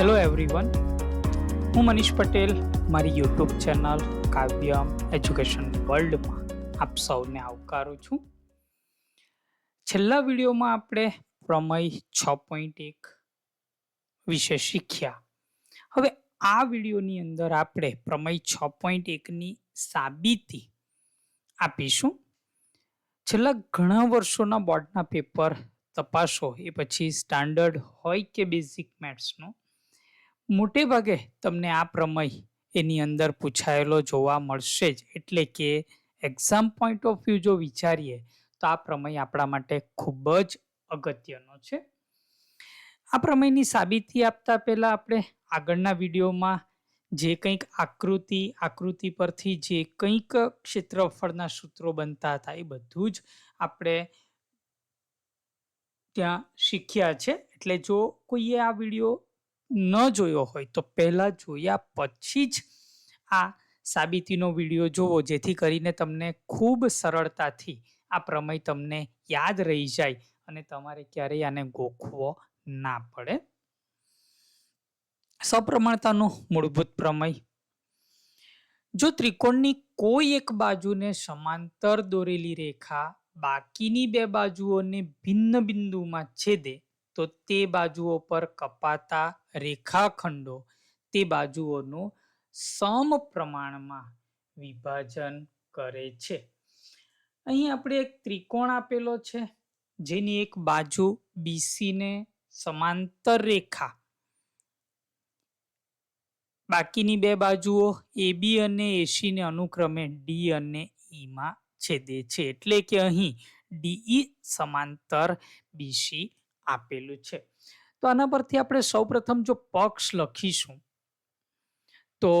Hello everyone હું મનીષ પટેલ. મારી YouTube channel કાવ્યમ education વર્લ્ડમાં આપ સૌને આવકારું છું. છેલ્લા વિડીયોમાં આપણે પ્રમેય છ પોઈન્ટ એક વિશે શીખ્યા. હવે આ વિડીયોની અંદર આપણે પ્રમેય છ પોઈન્ટ એકની સાબિતી આપીશું. છેલ્લા ઘણા વર્ષોના બોર્ડના પેપર તપાસો. એ પછી સ્ટાન્ડર્ડ હોય કે બેઝિક મેથ્સનો મોટે ભાગે તમને આ પ્રમેય એની અંદર પૂછાયેલો જોવા મળશે જ. એટલે કે એક્ઝામ પોઈન્ટ ઓફ વ્યૂ જો વિચારીએ, તો આ પ્રમેય આપણા માટે ખૂબ જ અગત્યનો છે. આ પ્રમેયની સાબિતી આપતા પહેલાં આપણે આગળના વિડીયોમાં જે કંઈક આકૃતિ આકૃતિ પરથી જે કંઈક ક્ષેત્રફળના સૂત્રો બનતા હતા એ બધું જ આપણે ત્યાં શીખ્યા છે. એટલે જો કોઈએ આ વીડિયો ન જોયો હોય તો પહેલાં જોયા પછી જ આ સાબિતીનો વીડિયો જોવો, જેથી કરીને તમને ખૂબ સરળતાથી આ પ્રમેય તમને યાદ રહી જાય અને તમારે ક્યારેય આને ગોખવો ના પડે. સપ્રમાણતાનું મૂળભૂત પ્રમેય. જો ત્રિકોણની કોઈ એક બાજુને સમાંતર દોરેલી રેખા બાકીની બે બાજુઓને ભિન્ન બિંદુમાં છેદે તો તે બાજુઓ પર કપાતા રેખાખંડો તે બાજુઓનું સમ પ્રમાણમાં વિભાજન કરે છે. અહીં આપણે એક ત્રિકોણ આપેલો છે, જેની એક બાજુ બીસી ને સમાંતર રેખા, બાકીની બે બાજુઓ એબી અને એસી ને અનુક્રમે ડી અને ઈમાં છેદે છે. એટલે કે અહીં ડીઈ સમાંતર બીસી આપેલું છે. તો આના પરથી આપણે સૌપ્રથમ જો પક્ષ લખીશું, તો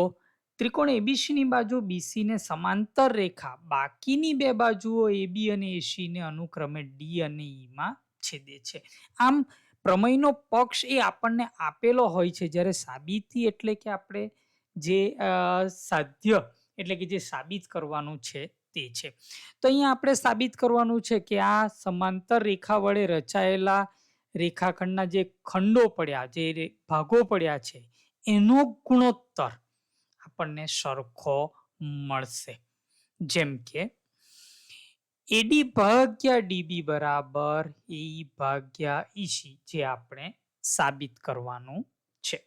ત્રિકોણ એબીસીની બાજુ બીસીને સમાંતર રેખા, બાકીની બે બાજુઓ એબી અને એસીને અનુક્રમે ડી અને ઈમાં છેદે છે. આમ પ્રમેયનો પક્ષ એ આપણને આપેલો હોય છે જ્યારે સાબિતી એટલે કે આપણે જે સાધ્ય એટલે કે જે સાબિત કરવાનું છે તે છે. તો અહીંયા આપણે સાબિત કરવાનું છે કે આ સમાંતર રેખા વડે રચાયેલા રેખાખંડના જે ખંડો પડ્યા, જે ભાગો પડ્યા છે, એનો ગુણોત્તર આપણને સરખો મળશે. જેમ કે, એડી ભાગ્યા ડીબી બરાબર એ ભાગ્યા ઈસી, જે આપણે સાબિત કરવાનું છે.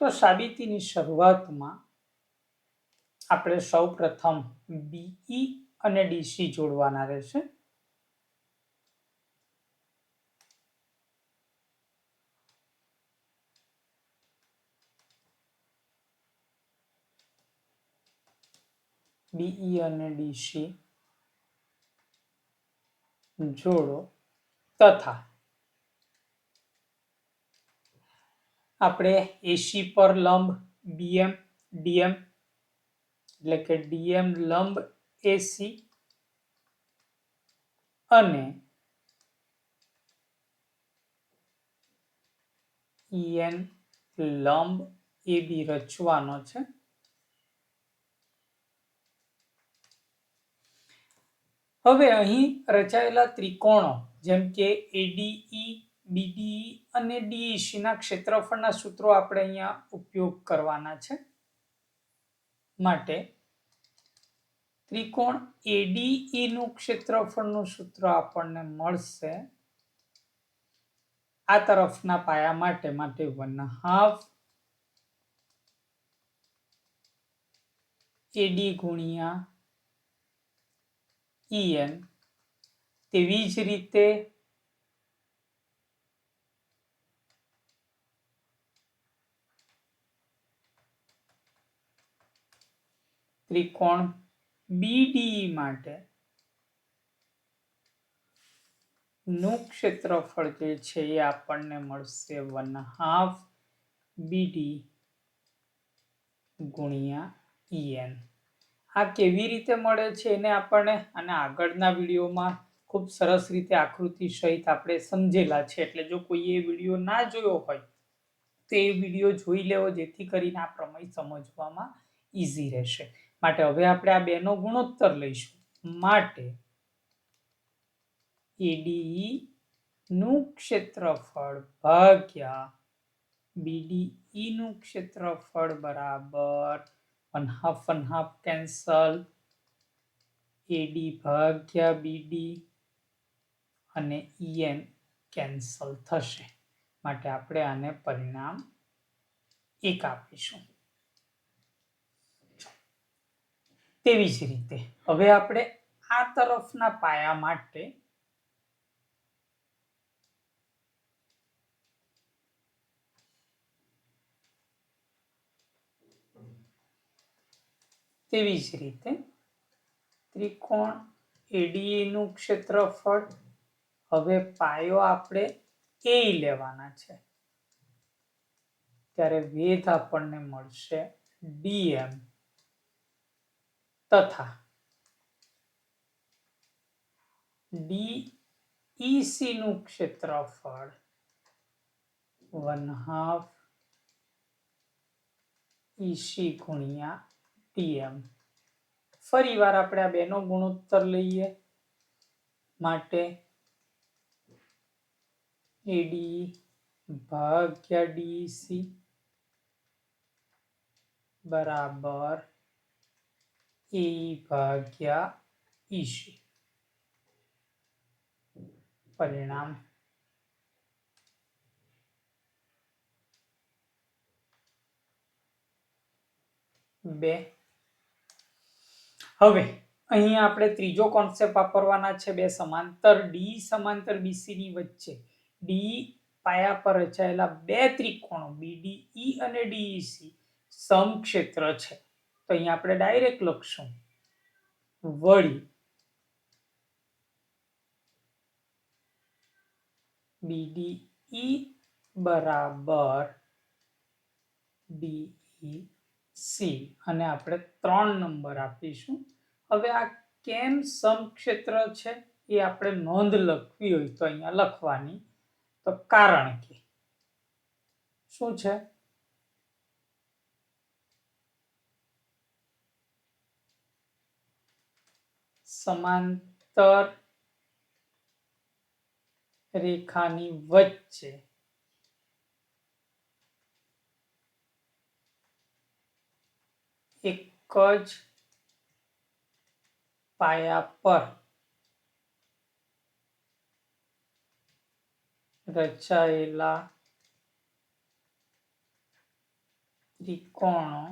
તો સાબિતીની શરૂઆતમાં આપણે સૌ પ્રથમ બીઈ અને ડીસી જોડવાના રહેશે. બીઈ અને ડીસી જોડો તથા આપણે એસી પર લંબ બીએમ ડીએમ એટલે કે ડીએમ લંબ એસી અને ઈએન લંબ એ બી રચવાનો છે. હવે અહીં રચાયેલા ત્રિકોણો જેમ કે એડીઈ બીડીઈ અને ડીઈસીના ક્ષેત્રફળના સૂત્રો આપણે અહીંયા ઉપયોગ કરવાના છે. માટે ત્રિકોણ એડીઈ નું ક્ષેત્રફળનું સૂત્ર આપણને મળશે આ તરફના પાયા માટે માટે વન હાફ એડી ગુણ્યા ઈએન તેવી જ રીતે ત્રિકોણ બીડી માટે નું ક્ષેત્રફળ જે છે એ આપણને મળશે વન હાફ બીડી ગુણ્યા ઈએન આ કેવી રીતે મળે છે એને આપણને અને આગળના વિડીયોમાં ખૂબ સરસ રીતે આકૃતિ સહિત આપણે સમજેલા છે. એટલે જો કોઈ એ વીડિયો ના જોયો હોય, તો એ વીડિયો જોઈ લેવો, જેથી કરીને આ પ્રમેય સમજવામાં ઈઝી રહેશે. માટે હવે આપણે આ બેનો ગુણોત્તર લઈશું. માટે એડી નું ક્ષેત્રફળ ભાગ્યા બીડીઈ નું ક્ષેત્રફળ બરાબર one half one half cancel AD ભાગ્યા બીડી અને ઈએન કેન્સલ થશે. માટે આપણે આને પરિણામ એક આપીશું. તેવી જ રીતે, હવે આપણે આ તરફના પાયા માટે તેવી જ રીતે ત્રિકોણ એડીએ નું ક્ષેત્રફળ હવે પાયો આપણે એ લેવાના છે. ત્યારે વેધ આપણને મળશે ડીએમ તથા ડીઈસી નું ક્ષેત્રફળ વન હાફ ઈસી ગુણ્યા ટીએમ ફરી વાર આપણે આ બેનો ગુણોત્તર લઈએ માટે એડી ભાગ્યા ડીસી બરાબર એ ભાગ્યા ઈસી પરિણામ. બે. હવે અહીંયા આપણે ત્રીજો કોન્સેપ્ટ વાપરવાના છે બે સમાંતર. ડી સમાંતર બીસી ની વચ્ચે. ડી પાયા પર રચાયેલા બે ત્રિકોણો બીડીઈ અને ડીઈસી સમક્ષેત્ર છે. તો અહીંયા આપણે ડાયરેક્ટ લખશું. વળી બીડીઈ બરાબર ડીઈ સી અને આપણે ત્રણ નંબર આપીશું. હવે આ કેમ સમક્ષેત્ર છે એ આપણે નોંધ લખવી હોય તો અહીંયા લખવાની. તો કારણ કે શું છે? સમાંતર રેખાની વચ્ચે એક જ પાયા પર રચાયેલા ત્રિકોણો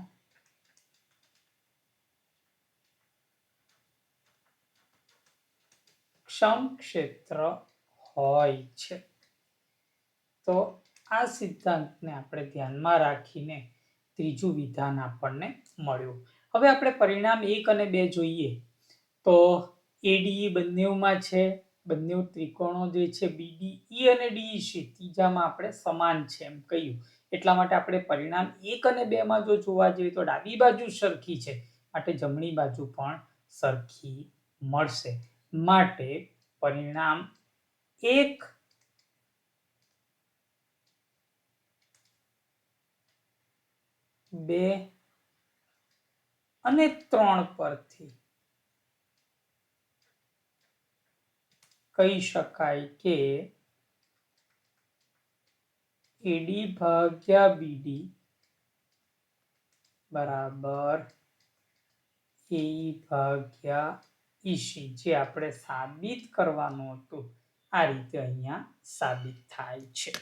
ક્ષેત્ર હોય છે. તો આ સિદ્ધાંતને આપણે ધ્યાનમાં રાખીને ત્રીજું વિધાન આપણને મળ્યું. હવે આપણે પરિણામ એક અને બે જોઈએ. તો એડીઈ બંનેમાં છે, બંને ત્રિકોણો જે છે બીડીઈ અને ડીઈસી ત્રીજામાં આપણે સમાન છે એમ કહ્યું. એટલા માટે આપણે પરિણામ એક અને બેમાં જો જોવા જઈએ તો ડાબી બાજુ સરખી છે, માટે જમણી બાજુ પણ સરખી મળશે. માટે પરિણામ એક બે અને ત્રણ પરથી. કહી શકાય કે એડી ભાગ્યા બીડી બરાબર એ ભાગ્યા ઈસી જે આપણે સાબિત કરવાનું હતું, આ રીતે અહીંયા સાબિત થાય છે.